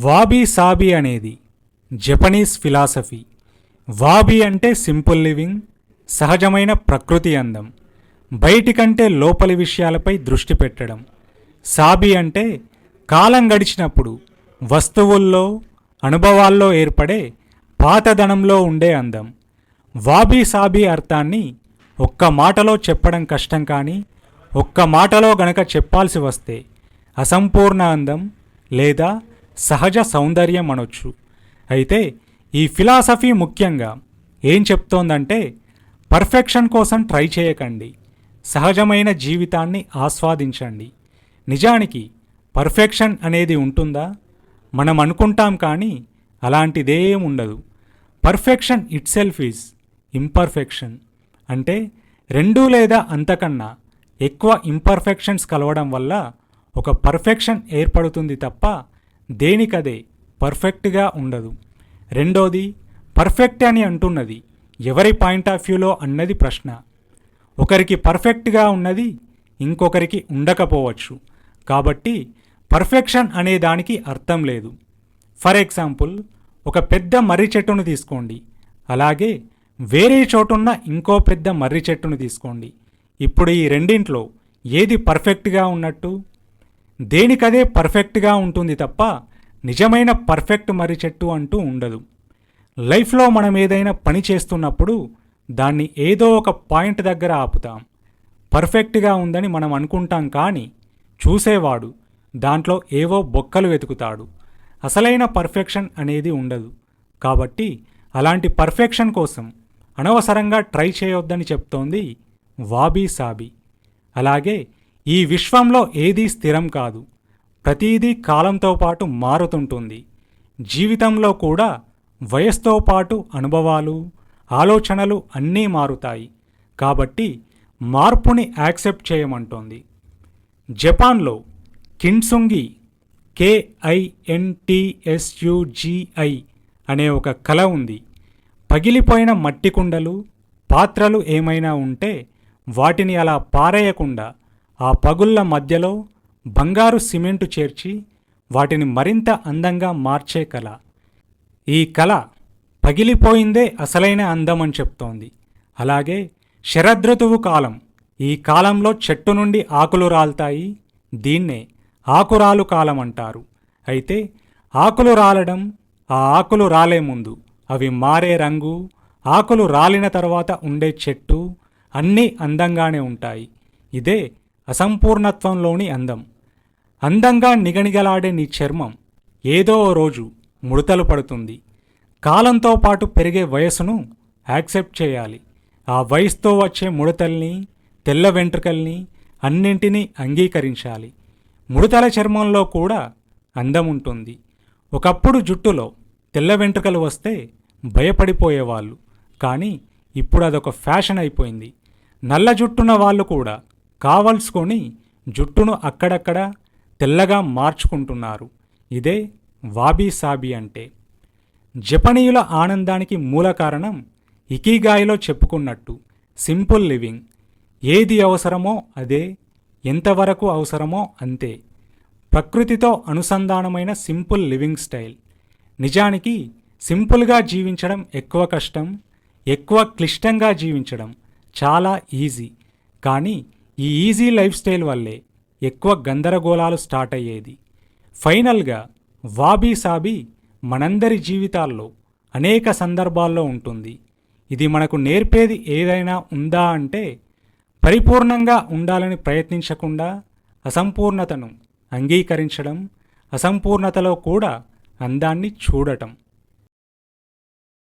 వాబీ సాబీ అనేది Japanese philosophy. వాబీ అంటే simple living సహజమైన ప్రకృతి అందం. బయటి కంటే లోపలి విషయాలపై దృష్టి పెట్టడం. సాబీ అంటే కాలం గడిచినప్పుడు వస్తువుల్లో అనుభవాల్లో ఏర్పడే పాతదనంలో ఉండే అందం. వాబీ సాబీ అర్థాన్ని ఒక్క మాటలో చెప్పడం కష్టం కానీ ఒక్క మాటలో గనక చెప్పాల్సి వస్తే అసంపూర్ణ అందం లేదా సహజ సౌందర్యం అనొచ్చు అయితే ఈ ఫిలాసఫీ ముఖ్యంగా ఏం చెప్తోందంటే పర్ఫెక్షన్ కోసం ట్రై చేయకండి. సహజమైన జీవితాన్ని ఆస్వాదించండి. నిజానికి పర్ఫెక్షన్ అనేది ఉంటుందా? మనం అనుకుంటాం కానీ అలాంటిదేం ఉండదు perfection itself is imperfection. అంటే రెండు లేదా అంతకన్నా ఎక్కువ ఇంపర్ఫెక్షన్స్ కలవడం వల్ల ఒక పర్ఫెక్షన్ ఏర్పడుతుంది తప్ప దేనికదే పర్ఫెక్ట్గా ఉండదు. రెండోది పర్ఫెక్ట్ అని అంటున్నది ఎవరి పాయింట్ ఆఫ్ వ్యూలో అన్నది ప్రశ్న. ఒకరికి పర్ఫెక్ట్గా ఉన్నది ఇంకొకరికి ఉండకపోవచ్చు. కాబట్టి పర్ఫెక్షన్ అనే దానికి అర్థం లేదు. ఫర్ ఎగ్జాంపుల్ ఒక పెద్ద మర్రి చెట్టును తీసుకోండి. అలాగే వేరే చోటున్న ఇంకో పెద్ద మర్రి చెట్టును తీసుకోండి. ఇప్పుడు ఈ రెండింట్లో ఏది పర్ఫెక్ట్గా ఉన్నట్టు? దేనికదే పర్ఫెక్ట్గా ఉంటుంది తప్ప నిజమైన పర్ఫెక్ట్ మర్రి చెట్టు అంటూ ఉండదు. లైఫ్లో మనం ఏదైనా పని చేస్తున్నప్పుడు దాన్ని ఏదో ఒక పాయింట్ దగ్గర ఆపుతాం. పర్ఫెక్ట్గా ఉందని మనం అనుకుంటాం కానీ చూసేవాడు దాంట్లో ఏవో బొక్కలు వెతుకుతాడు. అసలైన పర్ఫెక్షన్ అనేది ఉండదు. కాబట్టి అలాంటి పర్ఫెక్షన్ కోసం అనవసరంగా ట్రై చేయొద్దని చెప్తోంది వాబీ సాబీ. అలాగే ఈ విశ్వంలో ఏదీ స్థిరం కాదు. ప్రతీదీ కాలంతో పాటు మారుతుంటుంది. జీవితంలో కూడా వయస్సుతో పాటు అనుభవాలు ఆలోచనలు అన్నీ మారుతాయి. కాబట్టి మార్పుని యాక్సెప్ట్ చేయమంటోంది. జపాన్లో కిన్సుంగి కేఐఎన్టీఎస్యుజిఐ అనే ఒక కళ ఉంది. పగిలిపోయిన మట్టి కుండలు పాత్రలు ఏమైనా ఉంటే వాటిని అలా పారేయకుండా ఆ పగుళ్ళ మధ్యలో బంగారు సిమెంటు చేర్చి వాటిని మరింత అందంగా మార్చే కళ ఈ కళ పగిలిపోయిందే అసలైన అందం అని చెప్తోంది. అలాగే శరదృతువు కాలం ఈ కాలంలో చెట్టు నుండి ఆకులు రాలుతాయి. దీన్నే ఆకురాలు కాలం అంటారు అయితే ఆకులు రాలడం ఆ ఆకులు రాలే ముందు అవి మారే రంగు ఆకులు రాలిన తర్వాత ఉండే చెట్టు అన్నీ అందంగానే ఉంటాయి. ఇదే అసంపూర్ణత్వంలోని అందం. అందంగా నిగనిగలాడే నీ చర్మం ఏదో ఓ రోజు ముడతలు పడుతుంది. కాలంతో పాటు పెరిగే వయసును యాక్సెప్ట్ చేయాలి. ఆ వయసుతో వచ్చే ముడతల్ని తెల్ల వెంట్రుకల్ని అన్నింటినీ అంగీకరించాలి. ముడతల చర్మంలో కూడా అందం ఉంటుంది. ఒకప్పుడు జుట్టులో తెల్ల వెంట్రుకలు వస్తే భయపడిపోయేవాళ్ళు. కానీ ఇప్పుడు అదొక ఫ్యాషన్ అయిపోయింది. నల్ల జుట్టున్న వాళ్ళు కూడా కావలసుకొని జుట్టును అక్కడక్కడ తెల్లగా మార్చుకుంటున్నారు. ఇదే వాబీ సాబీ అంటే. జపనీయుల ఆనందానికి మూల కారణం ఇకీగాయిలో చెప్పుకున్నట్టు సింపుల్ లివింగ్. ఏది అవసరమో అదే ఎంతవరకు అవసరమో అంతే. ప్రకృతితో అనుసంధానమైన సింపుల్ లివింగ్ స్టైల్. నిజానికి సింపుల్గా జీవించడం ఎక్కువ కష్టం ఎక్కువ క్లిష్టంగా జీవించడం చాలా ఈజీ. కానీ ఈ ఈజీ లైఫ్ స్టైల్ వల్లే ఎక్కువ గందరగోళాలు స్టార్ట్ అయ్యేది. ఫైనల్గా వాబీ సాబీ మనందరి జీవితాల్లో అనేక సందర్భాల్లో ఉంటుంది. ఇది మనకు నేర్పేది ఏదైనా ఉందా అంటే పరిపూర్ణంగా ఉండాలని ప్రయత్నించకుండా అసంపూర్ణతను అంగీకరించడం అసంపూర్ణతలో కూడా అందాన్ని చూడటం.